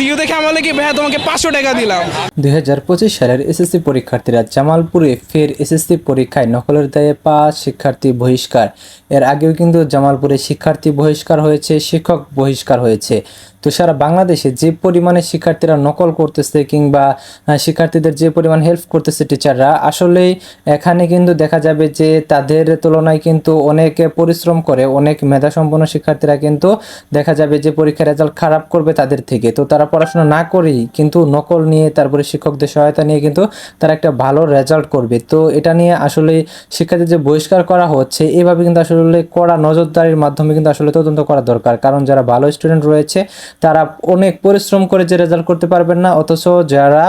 CU দেখে আমার লাগে, ভাইয়া তোমাকে পাঁচশো টাকা দিলাম। দুই হাজার পঁচিশ সালের এসএসসি পরীক্ষার্থীরা জামালপুরে ফের এসএসসি পরীক্ষায় নকলের দায়ে পাঁচ শিক্ষার্থী বহিষ্কার। এর আগেও কিন্তু জামালপুরে শিক্ষার্থী বহিষ্কার হয়েছে, শিক্ষক বহিষ্কার হয়েছে। তো সারা বাংলাদেশে যে পরিমাণে শিক্ষার্থীরা নকল করতেছে কিংবা শিক্ষার্থীদের যে পরিমাণ হেল্প করতেছে টিচাররা আসলেই এখানে কিন্তু দেখা যাবে যে তাদের তুলনায় কিন্তু অনেক পরিশ্রম করে, অনেক মেধাসম্পন্ন শিক্ষার্থীরা কিন্তু দেখা যাবে যে পরীক্ষার রেজাল্ট খারাপ করবে তাদের থেকে। তো তারা পড়াশোনা না করেই কিন্তু নকল নিয়ে, তারপরে শিক্ষকদের সহায়তা নিয়ে কিন্তু তারা একটা ভালো রেজাল্ট করবে। তো এটা নিয়ে আসলে শিক্ষার্থীদের যে বহিষ্কার করা হচ্ছে, এভাবে কিন্তু আসলে কড়া নজরদারির মাধ্যমে কিন্তু আসলে তদন্ত করা দরকার। কারণ যারা ভালো স্টুডেন্ট রয়েছে তারা অনেক পরিশ্রম করে যে রেজাল্ট করতে পারবেন না, অথচ যারা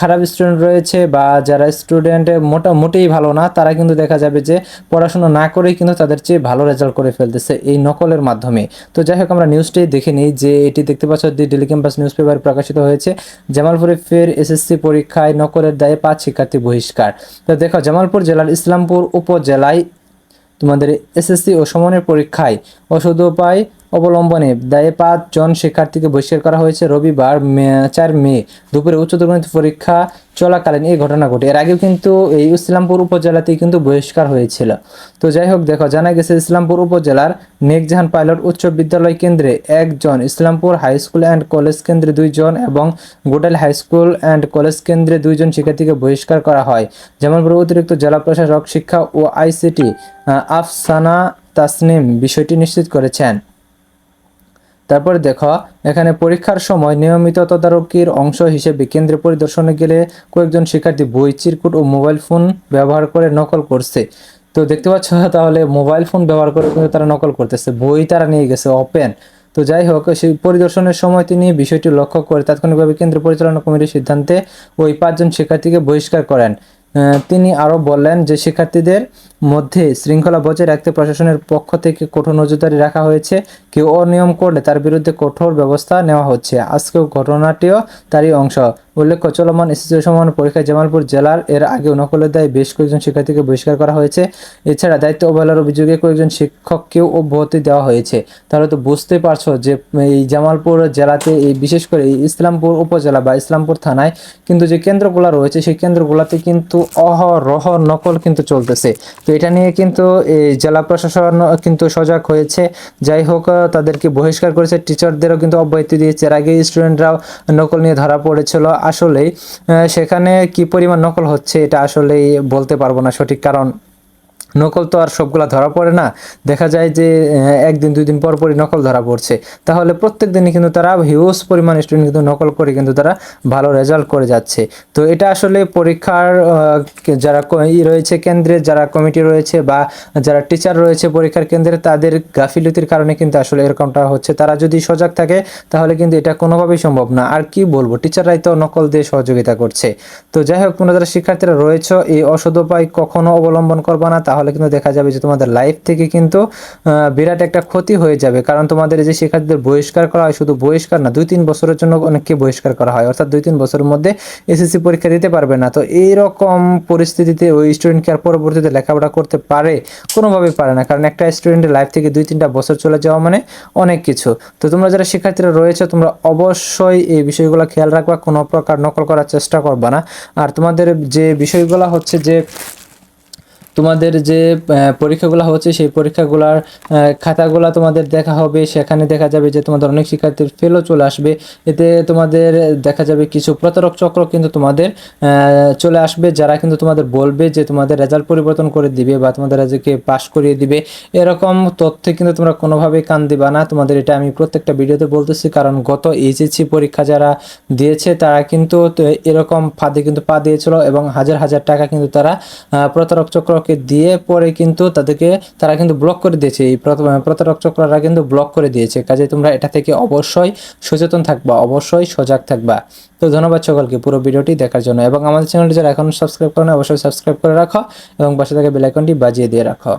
খারাপ স্টুডেন্ট রয়েছে বা যারা স্টুডেন্ট মোটামুটিই ভালো না, তারা কিন্তু দেখা যাবে যে পড়াশোনা না করেই কিন্তু তাদের চেয়ে ভালো রেজাল্ট করে ফেলতেছে এই নকলের মাধ্যমে। তো যাই হোক, আমরা নিউজটি দেখে নিই যে এটি দেখতে পাচ্ছ the daily campus news paper প্রকাশিত হয়েছে। জামালপুরে ফের এসএসসি পরীক্ষায় নকলের দায়ে পাঁচ শিক্ষার্থী বহিষ্কার। তো দেখো, জামালপুর জেলার ইসলামপুর উপজেলায় তোমাদের এসএসসি ও সমনের পরীক্ষায় অসুধ উপায় অবলম্বনে দায়ে পাঁচজন শিক্ষার্থীকে বহিষ্কার করা হয়েছে। রবিবার চার মে দুপুরে উচ্চতর মাধ্যমিক পরীক্ষা চলাকালীন এই ঘটনা ঘটে। এর আগেও কিন্তু এই ইসলামপুর উপজেলাতেই কিন্তু বহিষ্কার হয়েছিল। তো যাই হোক, দেখো, জানা গেছে ইসলামপুর উপজেলার নেকজাহান পাইলট উচ্চ বিদ্যালয় কেন্দ্রে একজন Islampur high school and college কেন্দ্রে দুইজন এবং Godel high school and college কেন্দ্রে দুইজন শিক্ষার্থীকে বহিষ্কার করা হয়। যেমনপুর অতিরিক্ত জেলা প্রশাসক, শিক্ষা ও আইসিটি আফসানা তাসনিম বিষয়টি নিশ্চিত করেছেন। তারপরে দেখো, এখানে পরীক্ষার সময় নিয়মিত তদারকির অংশ হিসেবে কেন্দ্রে পরিদর্শনে গেলে কয়েকজন শিক্ষার্থী বই, চিরকুট ও মোবাইল ফোন ব্যবহার করে নকল করছে। তো দেখতে পাচ্ছ তাহলে মোবাইল ফোন ব্যবহার করে কিন্তু তারা নকল করতেছে, বই তারা নিয়ে গেছে, ওপেন। তো যাই হোক, সেই পরিদর্শনের সময় তিনি বিষয়টি লক্ষ্য করে তাৎক্ষণিকভাবে কেন্দ্র পরিচালনা কমিটির সিদ্ধান্তে ওই পাঁচজন শিক্ষার্থীকে বহিষ্কার করেন। তিনি আরও বললেন যে শিক্ষার্থীদের মধ্যে শৃঙ্খলা বজায় রাখতে প্রশাসনের পক্ষ থেকে কঠোর নজরদারি রাখা হয়েছে। কেউ অনিয়ম করলে তার বিরুদ্ধে কঠোর ব্যবস্থা নেওয়া হচ্ছে। আজকেও ঘটনাটিও তারই অংশ। উল্লেখ্য, চলমান এসএসসি সমান পরীক্ষায় জামালপুর জেলার, এর আগে নকলের দায়ে বেশ কয়েকজন শিক্ষার্থীকে বহিষ্কার করা হয়েছে। এছাড়া দায়িত্ব অবহেলার অভিযোগে কয়েকজন শিক্ষককেও অব্যাহতি দেওয়া হয়েছে। তাহলে তো বুঝতে পারছ যে, এই জামালপুর জেলাতে এই বিশেষ করে ইসলামপুর উপজেলা বা ইসলামপুর থানায় কিন্তু যে কেন্দ্রগুলো রয়েছে, সেই কেন্দ্রগুলোতে কিন্তু অহরহ নকল কিন্তু চলতেছে। তো এটা নিয়ে কিন্তু এই জেলা প্রশাসন কিন্তু সজাগ হয়েছে। যাই হোক তাদেরকে বহিষ্কার করেছে। টিচারদেরও কিন্তু অব্যাহতি দিয়েছে। এর আগে স্টুডেন্টরাও নকল নিয়ে ধরা পড়েছিল। আসলেই সেখানে কি পরিমাণ নকল হচ্ছে এটা আসলেই বলতে পারব না সঠিক কারণ। নকল তো আর সবগুলা ধরা পড়ে না। দেখা যায় যে একদিন দুই দিন পর পরই নকল ধরা পড়ছে। তাহলে প্রত্যেক দিনই কিন্তু তারা হিউজ পরিমাণ স্টুডেন্ট কিন্তু নকল করে কিন্তু তারা ভালো রেজাল্ট করে যাচ্ছে। তো এটা আসলে পরীক্ষার যারা ই রয়েছে কেন্দ্রে, যারা কমিটি রয়েছে বা যারা টিচার রয়েছে পরীক্ষার কেন্দ্রে, তাদের গাফিলতির কারণে কিন্তু আসলে এরকমটা হচ্ছে। তারা যদি সজাগ থাকে, তাহলে কিন্তু এটা কোনোভাবেই সম্ভব না। আর কি বলব টিচাররাই তো নকল দিয়ে সহযোগিতা করছে। তো যাই হোক, তোমরা যারা শিক্ষার্থীরা রয়েছে, এই অসদ উপায় কখনো অবলম্বন করবা না। তাহলে কিন্তু দেখা যাবে যে তোমাদের লাইফ থেকে কিন্তু বিরাট একটা ক্ষতি হয়ে যাবে। কারণ তোমাদের যে শিক্ষার্থীদের বহিষ্কার করা হয়, শুধু বহিষ্কার না দুই তিন বছরের জন্য অনেককে বহিষ্কার করা হয়। অর্থাৎ দুই তিন বছরের মধ্যে এসএসসি পরীক্ষা দিতে পারবে না। তো এইরকম পরিস্থিতিতে ওই স্টুডেন্টকে আর পরবর্তীতে লেখাপড়া করতে পারে? কোনোভাবেই পারে না। কারণ একটা স্টুডেন্টের লাইফ থেকে দুই তিনটা বছর চলে যাওয়া মানে অনেক কিছু। তো তোমরা যারা শিক্ষার্থীরা রয়েছে, তোমরা অবশ্যই এই বিষয়গুলো খেয়াল রাখবা। কোনো প্রকার নকল করার চেষ্টা করবা না। আর তোমাদের যে বিষয়গুলো হচ্ছে যে তোমাদের যে পরীক্ষাগুলো হচ্ছে, সেই পরীক্ষাগুলোর খাতাগুলো তোমাদের দেখা হবে। সেখানে দেখা যাবে যে তোমাদের অনেক শিক্ষার্থীর ফেলও চলে আসবে। এতে তোমাদের দেখা যাবে কিছু প্রতারক চক্র কিন্তু তোমাদের চলে আসবে, যারা কিন্তু তোমাদের বলবে যে তোমাদের রেজাল্ট পরিবর্তন করে দিবে বা তোমাদের রেজাল্টকে পাস করিয়ে দিবে। এরকম তথ্যে কিন্তু তোমরা কোনোভাবেই কান দিবা না। তোমাদের এটা আমি প্রত্যেকটা ভিডিওতে বলতেছি, কারণ গত এইচএসসি পরীক্ষা যারা দিয়েছে, তারা কিন্তু এরকম ফাঁদে কিন্তু পা দিয়েছিল এবং হাজার হাজার টাকা কিন্তু তারা প্রতারক প্রতারক চক্রকে দিয়ে পরে কিন্তু তাদেরকে, তারা কিন্তু ব্লক করে দিয়েছে। এই প্রত- প্রতারক চক্ররা কিন্তু ব্লক করে দিয়েছে। কাজে তোমরা এটা থেকে অবশ্যই সচেতন থাকবা, অবশ্যই সজাগ থাকবা। তো ধন্যবাদ সকলকে পুরো ভিডিওটি দেখার জন্য। এবং আমাদের চ্যানেলটি যারা এখন সাবস্ক্রাইব করে না অবশ্যই সাবস্ক্রাইব করে রাখো এবং পাশে থাকা বেলাইকনটি বাজিয়ে দিয়ে রাখো।